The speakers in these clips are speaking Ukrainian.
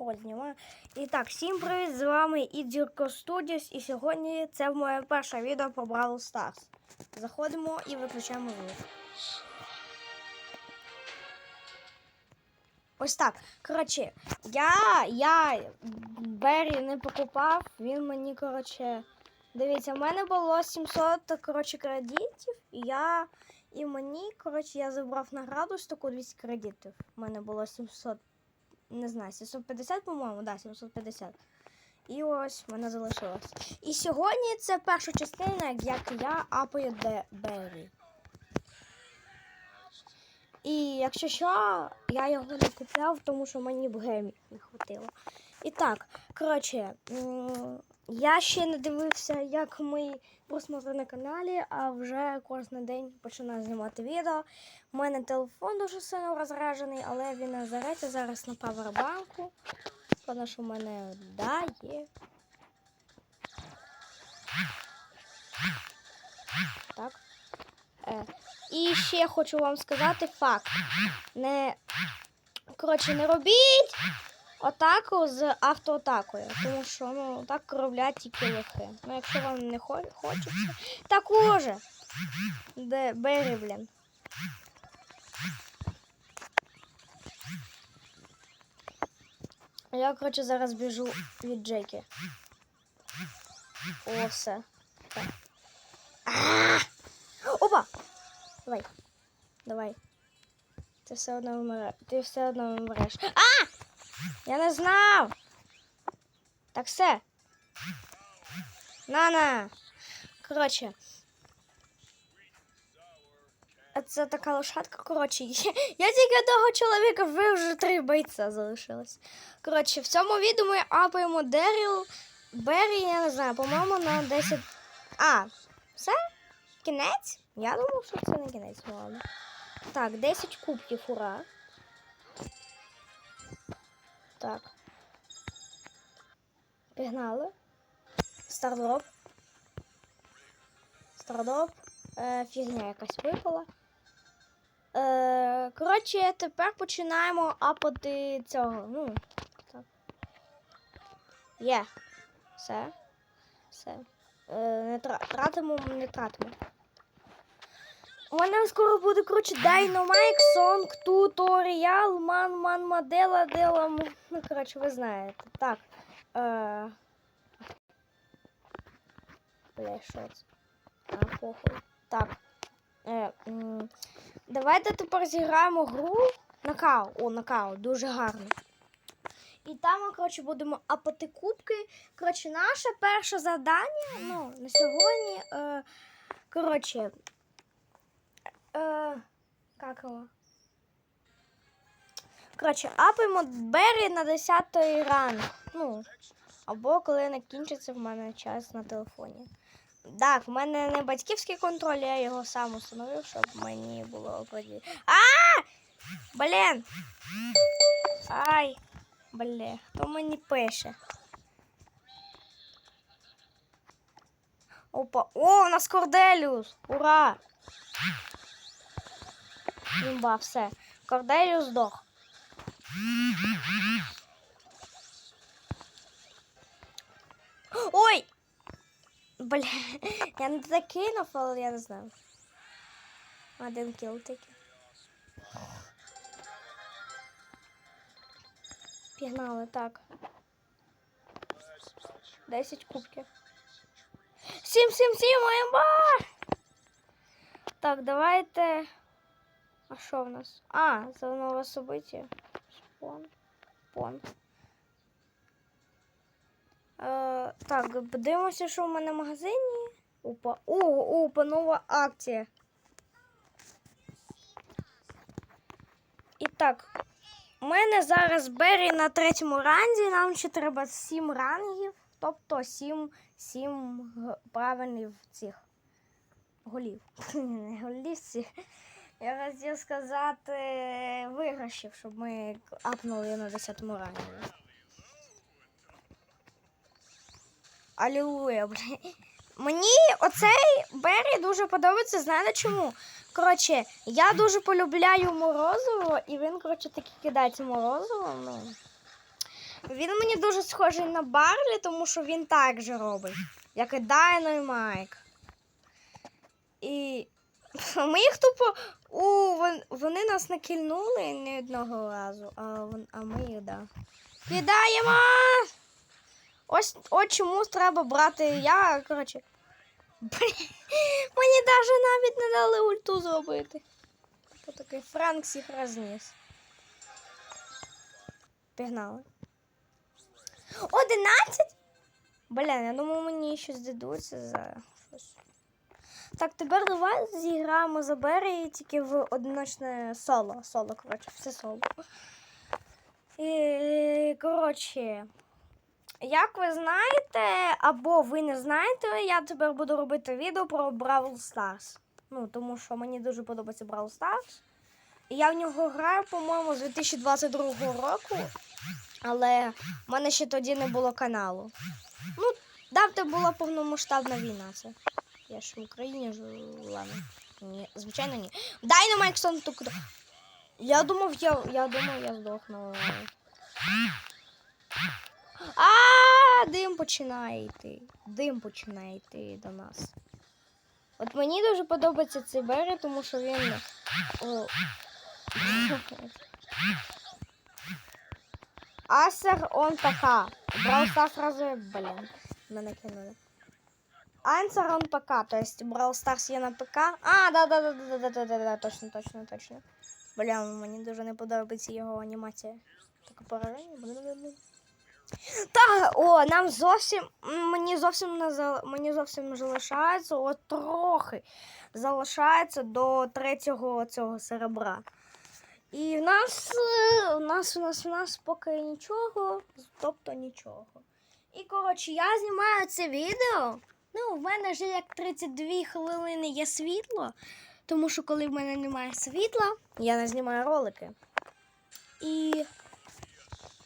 О. І так, всім привіт! З вами Ідзірко Studios. І сьогодні це моє перше відео по Brawl Stars. Заходимо і виключаємо звук. Ось так. Коротше, я, я Беррі не покупав, він мені, коротше. Дивіться, в мене було 700 коротше, кредитів, і я. І мені, коротше, я забрав награду з таку 200 кредитів. У мене було 700 не знаю, 750, по-моєму, да, 750. І ось вона залишилась. І сьогодні це перша частина, як я апаю де Беррі. І якщо що, я його не купляв, тому що мені б гемі не хватило. І так, коротше, я ще не дивився, як ми просмотри на каналі, а вже кожен день починаю знімати відео. У мене телефон дуже сильно розряджений, але він заряджається зараз на павербанку. Тому що в мене да, є. Так. Е, і ще хочу вам сказати факт. Не, коротше, не робіть атаку з автоатакою, тому що ну, так роблять тільки лохи. Ну, якщо вам не хо- хочеться. Також. Де Беррі, блін. Я, коротше, зараз біжу від Джекі. О, все. Опа! Давай. Давай. Ти все одно вмре. Ти все одно вмреш. А! Я не знав! Так все. На-на! Коротше. Це така лошадка, коротше. Я, я тільки того чоловіка ви вже три бойця залишилось. Коротше, в цьому відео ми апаємо Деріл. Беррі, я не знаю, по-моєму, на 10. А, все? Кінець? Я думав, що це не кінець, ну ладно. Так, 10 кубків, ура. Так. Пігнали. Стардроп. Стардроп. Е, фігня якась випала. Е, коротше, тепер починаємо апати цього. Ну, так. Є. Все. Все. Е, не тра- тратимо, не тратимо. У мене скоро буде, коротше, Dynamite, Song, туторіал, ман, ман, мадела, дела. Ну, коротше, ви знаєте. Так. Е... Бля, що це? А, похуй. Так. Е, давайте тепер зіграємо гру Нокаут. О, нокаут, дуже гарно. І там ми, коротше, будемо апати кубки. Коротше, наше перше завдання ну, на сьогодні. Е, коротше. Е, як його? Коротше, апаємо Беррі на 10 ранг. Ну, або коли не кінчиться в мене час на телефоні. Так, в мене не батьківський контроль, я його сам установив, щоб мені було тоді. А! Блін! Ай! Блін, хто мені пише? Опа. О, у нас Корделіус! Ура! Імба, все. Корделіус здох. Ой! Бля, я не так кинув, але я не знаю. Один кіл тільки. Пігнали, так. 10 кубків. Сім, сім, сім, моємба! Так, давайте. А що в нас? А, це нове событие. Спон. Пон. Е, так, подивимося, що в мене в магазині. Опа. О, опа, нова акція. І так, у мене зараз Беррі на третьому ранзі, нам ще треба 7 рангів, тобто 7, 7 правильних цих голів. Не голів цих. Я хотів сказати виграшів, щоб ми апнули на 10 ранзі. Алілуя, бля. Мені оцей Беррі дуже подобається, знаєте чому? Коротше, я дуже полюбляю морозиво, і він, коротше, таки кидається морозиво. Ну. Він мені дуже схожий на Барлі, тому що він так же робить, як і Дайно і Майк. І ми їх тупо. У, вон- вони нас не кільнули ні одного разу, а, а ми їх, да. Кидаємо! Ось, ось чому треба брати я, коротше. Мені навіть навіть не дали ульту зробити. Отакий Франк всіх розніс. Пігнали. Одинадцять? Блін, я думаю, мені щось дадуться за щось. Так, тепер давай зіграємо за Берії тільки в одиночне соло. Соло, коротше, все соло. І, коротше, як ви знаєте, або ви не знаєте, я тепер буду робити відео про Бравл Stars. Ну, тому що мені дуже подобається Бравл Stars. І я в нього граю, по-моєму, з 2022 року. Але в мене ще тоді не було каналу. Ну, давте була повномасштабна війна. Це. Я ж в Україні жила. Ні, звичайно, ні. Dynamite Сон тут. Я думав, я, я думав, я здохну. А, дим починає йти. Дим починає йти до нас. От мені дуже подобається цей Бері, тому що він. О... Асер он. Брал Стар сразу, блин, мене кинули. Ансер он ПК, то есть Brawl Stars є на ПК. А, да-да-да-да-да-да-да, точно, точно, точно. Бля, мені дуже не подобається його анімація. Таке пораження. Та, о, нам зовсім мені зовсім не зал... мені зовсім залишається, от трохи залишається до третього цього серебра. І в нас е, у нас у нас у нас поки нічого, тобто нічого. І коротше, я знімаю це відео. Ну, в мене вже як 32 хвилини є світло, тому що коли в мене немає світла, я не знімаю ролики. І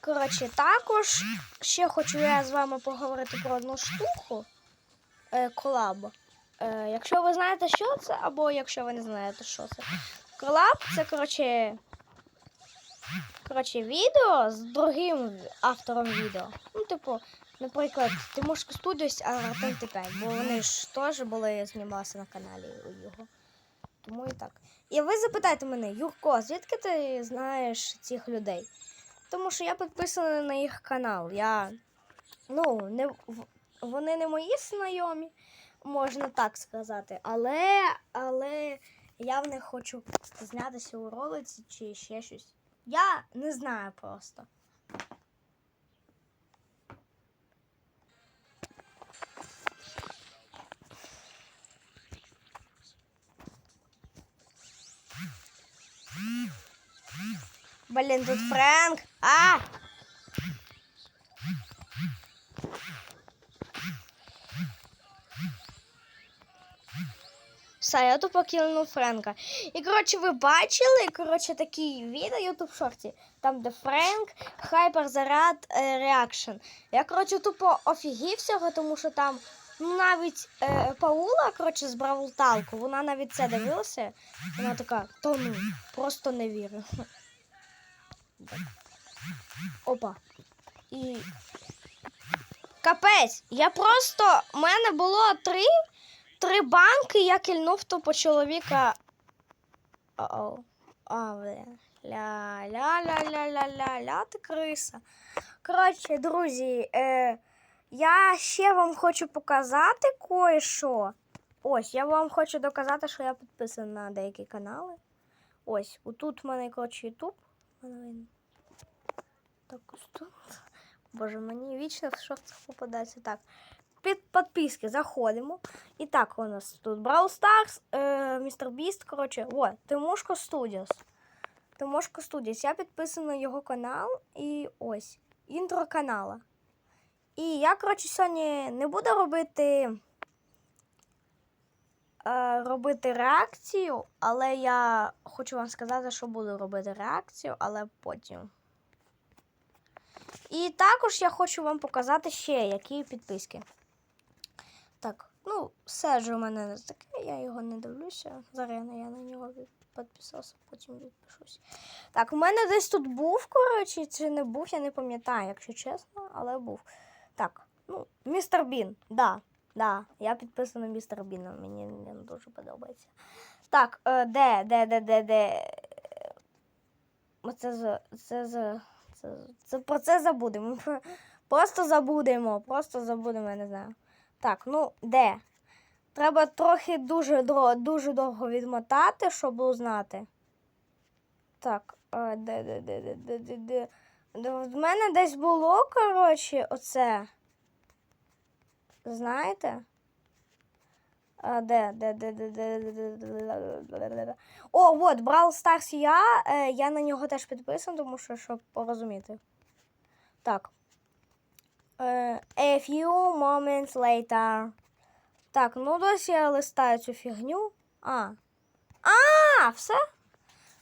коротше, також ще хочу я з вами поговорити про одну штуку е, колаб. Е, якщо ви знаєте, що це, або якщо ви не знаєте, що це. Колаб це, коротше, коротше, відео з другим автором відео. Ну, типу, наприклад, Тимошко Студіос, а Артем Т5, бо вони ж теж були знімалися на каналі у його. Тому і так. І ви запитаєте мене, Юрко, звідки ти знаєш цих людей? Тому що я підписана на їх канал. Я, ну, не, вони не мої знайомі, можна так сказати. Але, але я в них хочу знятися у ролиці чи ще щось. Я не знаю просто. Блін, тут Френк. А! Все, я тупо кільнув Френка. І коротше, ви бачили, коротше, такі відео Ютуб шорті, там, де Френк, Хайпер Заряд, Реакшн. Я, коротше, тупо офігів тому що там ну, навіть е, Паула, коротше, з Бравлталку, вона навіть це дивилася. Вона така, то ну, просто не вірю. Опа. І. Капець, я просто. У мене було три, три банки, я кільнув тупо чоловіка. О-о. А, бля. Ля-ля-ля-ля-ля-ля, ти криса. Коротше, друзі, е, я ще вам хочу показати кое-що. Ось, я вам хочу доказати, що я підписана на деякі канали. Ось, отут в мене, коротше, Ютуб. Мене. Так, тут. Боже, мені вічно в шортах попадається. Так. Під підписки заходимо. І так, у нас тут Brawl Stars, е, Містер Біст, коротше, о, Тимошко Studios. Тимошко Studios. Я підписана на його канал і ось. Інтро канала. І я, коротше, сьогодні не буду робити. Е, робити реакцію, але я хочу вам сказати, що буду робити реакцію, але потім. І також я хочу вам показати ще які підписки. Так, ну, все ж у мене не таке, я його не дивлюся. Зараз я на нього підписався, потім відпишусь. Так, у мене десь тут був, коротше, чи не був, я не пам'ятаю, якщо чесно, але був. Так, ну, містер Бін, да, да, я підписана містер Біна, мені він дуже подобається. Так, е, де, де, де, де, де. Це з. Це, це про це забудемо. Просто забудемо. Просто забудемо, я не знаю. Так, ну де? Треба трохи дуже, дуже довго відмотати, щоб узнати. Так, е, де, де, де, де, де, де. Де В мене десь було, коротше, оце. Знаєте? А, де, де, де, де, де, де, де, де. О, от, Brawl Stars я. Е, я на нього теж підписан, тому що, щоб порозуміти. Так. Е, a few moments later. Так, ну досі я листаю цю фігню. А. А, все?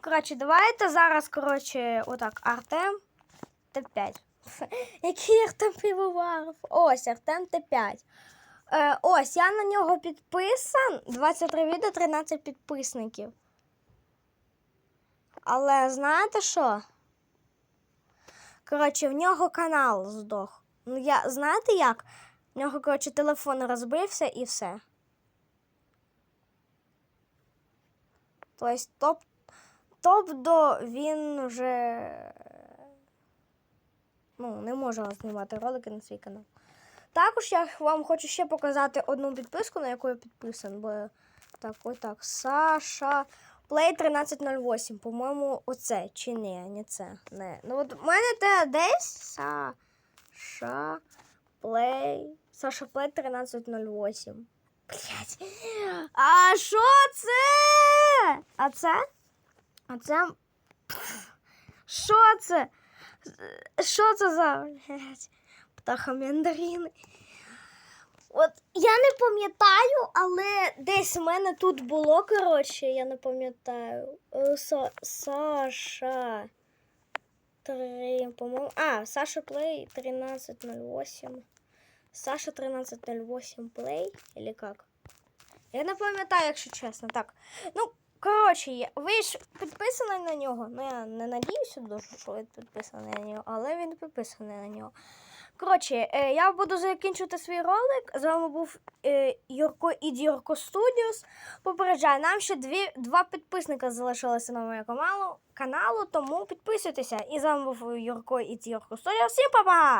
Коротше, давайте зараз, коротше, отак, Артем Т5. Який Артем півоваров? Ось, Артем Т5. Е, ось, я на нього підписан. 23 відео, 13 підписників. Але знаєте що? Коротше, в нього канал здох. Ну, я, знаєте як? В нього, коротше, телефон розбився і все. Тобто, топ, тобто він вже ну, не може знімати ролики на свій канал. Також я вам хочу ще показати одну підписку, на яку я підписан, бо так, ось так. Саша Play 1308. По-моєму, оце чи ні, не це. Не. Ну от у мене те десь Саша Play. Саша Play 1308. Блять. А що це? А це? А це. Що це? Що це за птаха мандарини? От я не пам'ятаю, але десь у мене тут було, коротше, я не пам'ятаю. Е, Са- Саша. Три, по-моєму. А, Саша Плей 1308. Саша 1308 Play, или как? Я не пам'ятаю, якщо чесно. Так. Ну, коротше, ви ж підписані на нього. Ну, я не надіюся дуже, що ви підписані на нього, але він підписаний на нього. Коротше, е, я буду закінчувати свій ролик. З вами був е, Юрко і Дірко Студіос. Попереджаю, нам ще дві, два підписника залишилося на моєму каналу, тому підписуйтеся. І з вами був Юрко і Дірко Студіос. Всім па-па!